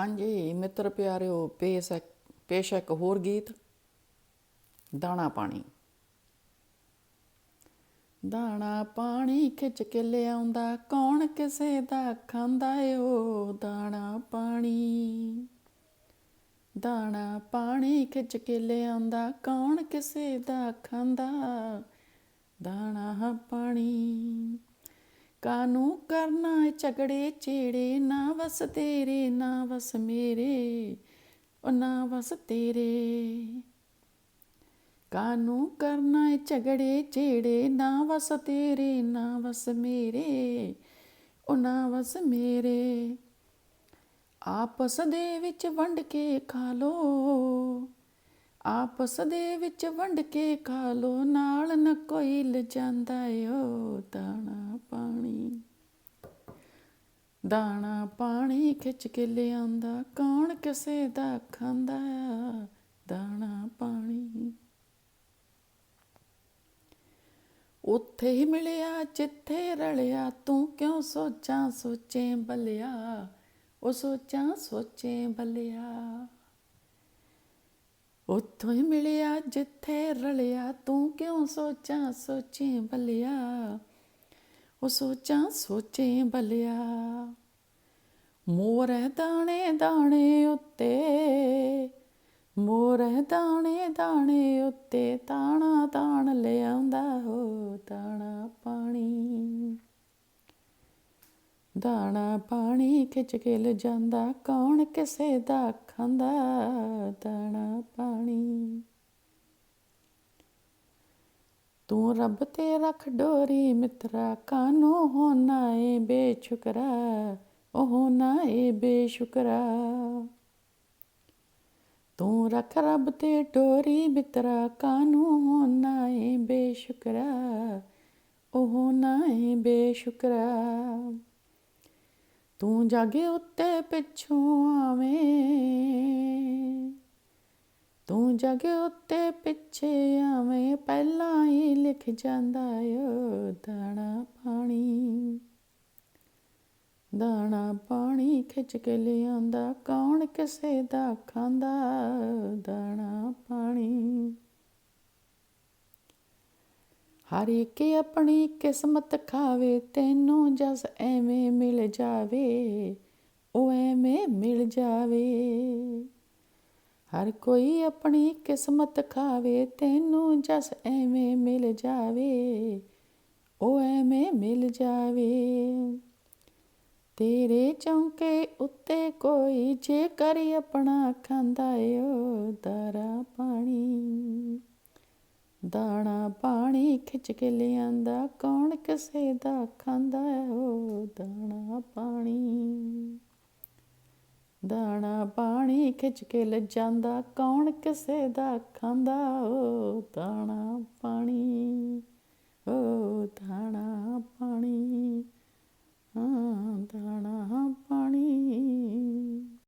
ਹਾਂਜੀ, ਮਿੱਤਰ ਪਿਆਰਿਓ ਪੇਸ਼ ਹੈ ਪੇਸ਼ ਹੈ ਇੱਕ ਹੋਰ ਗੀਤ। ਦਾਣਾ ਪਾਣੀ। ਦਾਣਾ ਪਾਣੀ ਖਿੱਚ ਕੇ ਲਿਆਉਂਦਾ, ਕੌਣ ਕਿਸੇ ਦਾ ਖਾਂਦਾ ਏ ਓ ਦਾਣਾ ਪਾਣੀ। ਦਾਣਾ ਪਾਣੀ ਖਿੱਚ ਕੇ ਲਿਆਉਂਦਾ, ਕੌਣ ਕਿਸੇ ਦਾ ਖਾਂਦਾ? ਦਾਣਾ ਪਾਣੀ। ਕਾਨੂੰ ਕਰਨਾ ਝਗੜੇ ਚੇੜੇ ਨਾ ਵਸ ਤੇਰੇ, ਨਾ ਵਸ ਮੇਰੇ, ਉਹ ਨਾ ਵਸ ਤੇਰੇ। ਕਾਨੂੰ ਕਰਨਾ ਝਗੜੇ ਚੇੜੇ ਨਾ ਵਸ ਤੇਰੇ, ਨਾ ਵਸ ਮੇਰੇ, ਉਹ ਨਾ ਵਸ ਮੇਰੇ। ਆਪਸ ਦੇ ਵਿੱਚ ਵੰਡ ਕੇ ਖਾ ਲੋ। ਆਪਸ ਦੇ ਵਿੱਚ ਵੰਡ ਕੇ ਖਾ ਲੋ, ਨਾਲ ਨਾ ਕੋਈ ਲਜਾਂਦਾ ਓ ਦਾਣਾ ਪਾਣੀ। ਦਾਣਾ ਪਾਣੀ ਖਿੱਚ ਕੇ ਲਿਆਂਦਾ, ਕੌਣ ਕਿਸੇ ਦਾ ਖਾਂਦਾ ਆ ਦਾਣਾ ਪਾਣੀ। ਉੱਥੇ ਹੀ ਮਿਲਿਆ, ਜਿੱਥੇ ਰਲਿਆ, ਤੂੰ ਕਿਉਂ ਸੋਚਾਂ ਸੋਚੇ ਬਲਿਆ? ਉਹ ਸੋਚਾਂ ਸੋਚੇ ਬਲਿਆ। ਉੱਥੋਂ ਹੀ ਮਿਲਿਆ, ਜਿੱਥੇ ਰਲਿਆ। ਤੂੰ ਕਿਉਂ ਸੋਚਾਂ, ਸੋਚੇ ਬਲਿਆ? ਉਹ ਸੋਚਾਂ, ਸੋਚੇ ਬਲਿਆ। ਮੋਰ ਦਾਣੇ ਦਾਣੇ ਉੱਤੇ। ਮੋਰ ਦਾਣੇ ਦਾਣੇ ਉੱਤੇ। ਤਾਣਾ, ਤਾਣ ਲਿਆਉਂਦਾ ਹੋ ਦਾਣਾ ਪਾਣੀ ਦਾਣਾ ਪਾਣੀ ਖਿੱਚ ਕੇ ਜਾਂਦਾ ਕੌਣ ਕਿਸੇ ਦਾ ਖਾਂਦਾ ਦਾਣਾ ਪਾਣੀ? ਤੂੰ ਰੱਬ ਤੇ ਰੱਖ ਡੋਰੀ ਮਿੱਤਰਾ ਕਾਨੂੰ ਹੋਣਾ ਏ ਬੇਸ਼ੁਕਰਾ ਉਹ ਨਾ ਏ ਬੇਸ਼ੁਕਰਾ ਤੂੰ ਰੱਖ ਰੱਬ ਤੇ ਡੋਰੀ ਮਿੱਤਰਾ ਕਾਨੂੰ ਹੋਣਾ ਏ ਬੇਸ਼ੁਕਰਾ ਉਹ ਨਾ ਏ ਬੇਸ਼ੁਕਰਾ ਤੂੰ ਜਾਗੇ ਉੱਤੇ ਪਿੱਛੋਂ ਆਵੇਂ। ਤੂੰ ਜਾਗੇ ਉੱਤੇ ਪਿੱਛੇ ਆਵੇਂ, ਪਹਿਲਾਂ ਹੀ ਲਿਖ ਜਾਂਦਾ ਓ ਦਾਣਾ ਪਾਣੀ। ਦਾਣਾ ਪਾਣੀ ਖਿੱਚ ਕੇ ਲਿਆਂਦਾ, ਕੌਣ ਕਿਸੇ ਦਾ ਖਾਂਦਾ ਦਾਣਾ ਪਾਣੀ। ਹਰ ਇੱਕ ਆਪਣੀ ਕਿਸਮਤ ਖਾਵੇ, ਤੈਨੂੰ ਜਸ ਐਵੇਂ ਮਿਲ ਜਾਵੇ, ਉਹ ਐਵੇਂ ਮਿਲ ਜਾਵੇ। ਹਰ ਕੋਈ ਆਪਣੀ ਕਿਸਮਤ ਖਾਵੇ, ਤੈਨੂੰ ਜਸ ਐਵੇਂ ਮਿਲ ਜਾਵੇ, ਉਹ ਐਵੇਂ ਮਿਲ ਜਾਵੇ। ਤੇਰੇ ਚੌਂਕੇ ਉੱਤੇ ਕੋਈ ਜੇ ਕਰੀ ਆਪਣਾ ਖਾਂਦਾ ਓ ਦਰਾ ਪਾਣੀ ਦਾਣਾ ਪਾਣੀ ਖਿੱਚ ਕੇ ਲਿਆਂਦਾ, ਕੌਣ ਕਿਸੇ ਦਾ ਖਾਂਦਾ ਓ ਦਾਣਾ ਪਾਣੀ। ਦਾਣਾ ਪਾਣੀ ਖਿੱਚ ਕੇ ਲਿਜਾਂਦਾ, ਕੌਣ ਕਿਸੇ ਦਾ ਖਾਂਦਾ ਓ ਦਾਣਾ ਪਾਣੀ ਓ ਦਾਣਾ